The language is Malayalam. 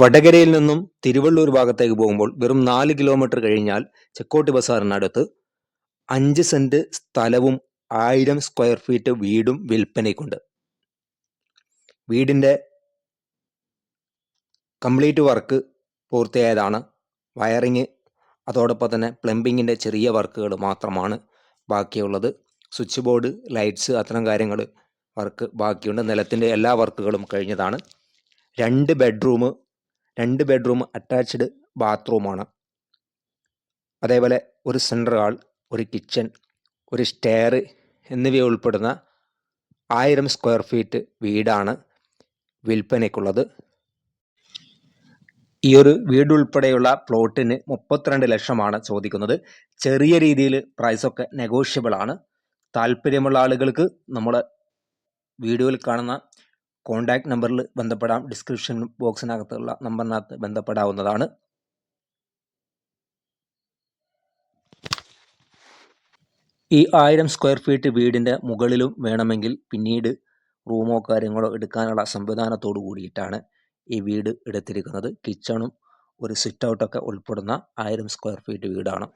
വടകരയിൽ നിന്നും തിരുവള്ളൂർ ഭാഗത്തേക്ക് പോകുമ്പോൾ വെറും നാല് കിലോമീറ്റർ കഴിഞ്ഞാൽ ചെക്കോട്ടി ബസാറിനടുത്ത് അഞ്ച് സെന്റ് സ്ഥലവും ആയിരം സ്ക്വയർ ഫീറ്റ് വീടും വിൽപ്പനയ്ക്കുണ്ട്. വീടിന്റെ കംപ്ലീറ്റ് വർക്ക് പൂർത്തിയായതാണ്. വയറിങ് അതോടൊപ്പം തന്നെ പ്ലംബിങ്ങിന്റെ ചെറിയ വർക്കുകൾ മാത്രമാണ് ബാക്കിയുള്ളത്. സ്വിച്ച് ബോർഡ് ലൈറ്റ്സ് അത്തരം കാര്യങ്ങൾ വർക്ക് ബാക്കിയുണ്ട്. നിലത്തിന്റെ എല്ലാ വർക്കുകളും കഴിഞ്ഞതാണ്. രണ്ട് ബെഡ്റൂം രണ്ട് ബെഡ്റൂം അറ്റാച്ച്ഡ് ബാത്റൂമാണ് അതേപോലെ ഒരു സെൻട്രൽ ഹാൾ ഒരു കിച്ചൺ ഒരു സ്റ്റെയർ എന്നിവ ഉൾപ്പെടുന്ന ആയിരം സ്ക്വയർ ഫീറ്റ് വീടാണ് വിൽപ്പനയ്ക്കുള്ളത്. ഈ ഒരു വീട് ഉൾപ്പെടെയുള്ള പ്ലോട്ടിന് മുപ്പത്തിരണ്ട് ലക്ഷമാണ് ചോദിക്കുന്നത്. ചെറിയ രീതിയിൽ പ്രൈസൊക്കെ നെഗോഷ്യബിൾ ആണ്. താല്പര്യമുള്ള ആളുകൾക്ക് നമ്മൾ വീഡിയോയിൽ കാണുന്ന കോൺടാക്ട് നമ്പറിൽ ബന്ധപ്പെടാം. ഡിസ്ക്രിപ്ഷൻ ബോക്സിനകത്തുള്ള നമ്പറിനകത്ത് ബന്ധപ്പെടാവുന്നതാണ്. ഈ ആയിരം സ്ക്വയർ ഫീറ്റ് വീടിന്റെ മുകളിലും വേണമെങ്കിൽ പിന്നീട് റൂമോ കാര്യങ്ങളോ എടുക്കാനുള്ള സംവിധാനത്തോടു കൂടിയിട്ടാണ് ഈ വീട് എടുത്തിരിക്കുന്നത്. കിച്ചണും ഒരു സിറ്റ് ഔട്ടൊക്കെ ഉൾപ്പെടുന്ന ആയിരം സ്ക്വയർ ഫീറ്റ് വീടാണ്.